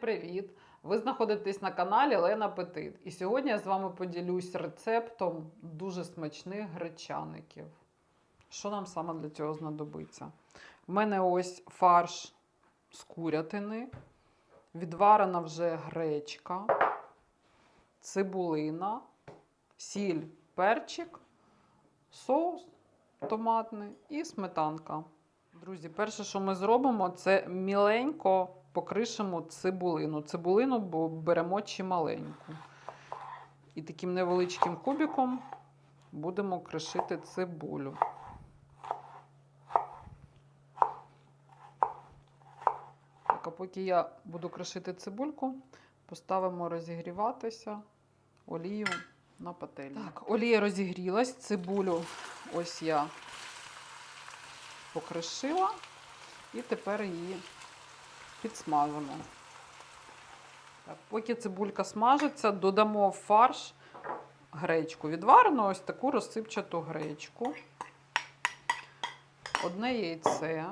привіт! Ви знаходитесь на каналі Лена Апетит. І сьогодні я з вами поділюсь рецептом дуже смачних гречаників. Що нам саме для цього знадобиться? У мене ось фарш з курятини, відварена вже гречка, цибулина, сіль, перчик, соус томатний і сметанка. Друзі, перше, що ми зробимо, це міленько покришимо цибулину. Цибулину беремо чималеньку. І таким невеличким кубиком будемо кришити цибулю. Так, а поки я буду кришити цибульку, поставимо розігріватися олію на пательню. Так, олія розігрілась, цибулю ось я покришила і тепер її підсмажимо. Так, поки цибулька смажиться, додамо в фарш гречку. Відварену ось таку розсипчату гречку. Одне яйце.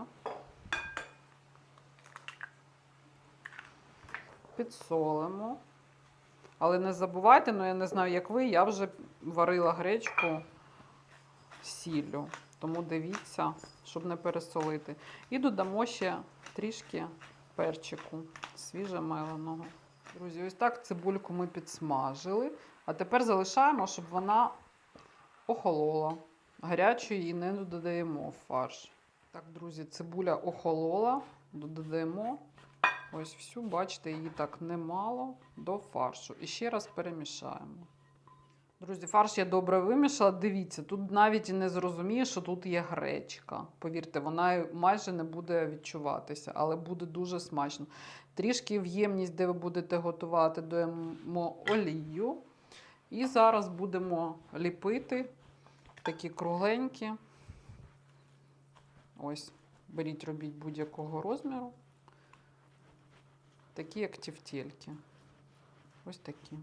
Підсолимо. Але не забувайте, ну я не знаю, як ви, я вже варила гречку сіллю. Тому дивіться, щоб не пересолити. І додамо ще трішки перчику свіжемеленого. Друзі, ось так цибульку ми підсмажили. А тепер залишаємо, щоб вона охолола. Гарячу її не додаємо в фарш. Так, друзі, цибуля охолола, додаємо ось всю, бачите, її так немало до фаршу. І ще раз перемішаємо. Друзі, фарш я добре вимішала. Дивіться, тут навіть і не зрозуміє, що тут є гречка. Повірте, вона майже не буде відчуватися, але буде дуже смачно. Трішки в ємність, де ви будете готувати, додаємо олію. І зараз будемо ліпити такі кругленькі. Ось, беріть, робіть будь-якого розміру. Такі, як тівтєльки. Ось такі.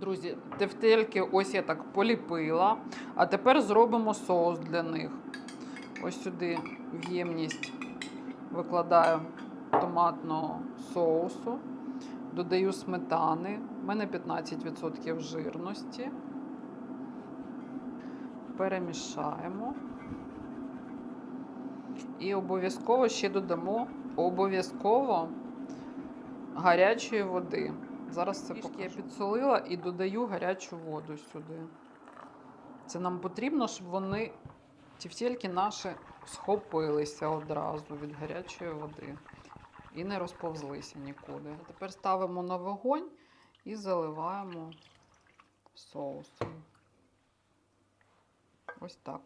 Друзі, тефтельки ось я так поліпила. А тепер зробимо соус для них. Ось сюди в ємність викладаю томатного соусу, додаю сметани. У мене 15% жирності. Перемішаємо. І обов'язково ще додамо обов'язково гарячої води. Зараз це Трішки я підсолила і додаю гарячу воду сюди. Це нам потрібно, щоб вони, тівтєльки наші, схопилися одразу від гарячої води і не розповзлися нікуди. А тепер ставимо на вогонь і заливаємо соусом. Ось так.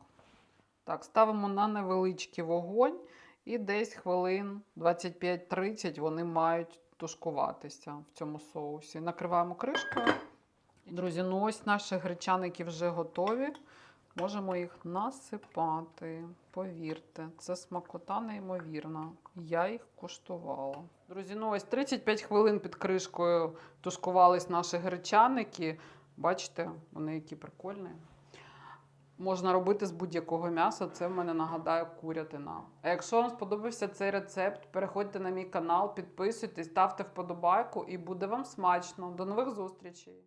Так, ставимо на невеличкий вогонь і десь хвилин 25-30 вони мають тушкуватися в цьому соусі. Накриваємо кришкою. Друзі, ну ось наші гречаники вже готові. Можемо їх насипати. Повірте, це смакота неймовірна. Я їх куштувала. Друзі, ну ось 35 хвилин під кришкою тушкувались наші гречаники. Бачите, вони які прикольні. Можна робити з будь-якого м'яса, це в мене нагадаю курятина. А якщо вам сподобався цей рецепт, переходьте на мій канал, підписуйтесь, ставте вподобайку і буде вам смачно. До нових зустрічей!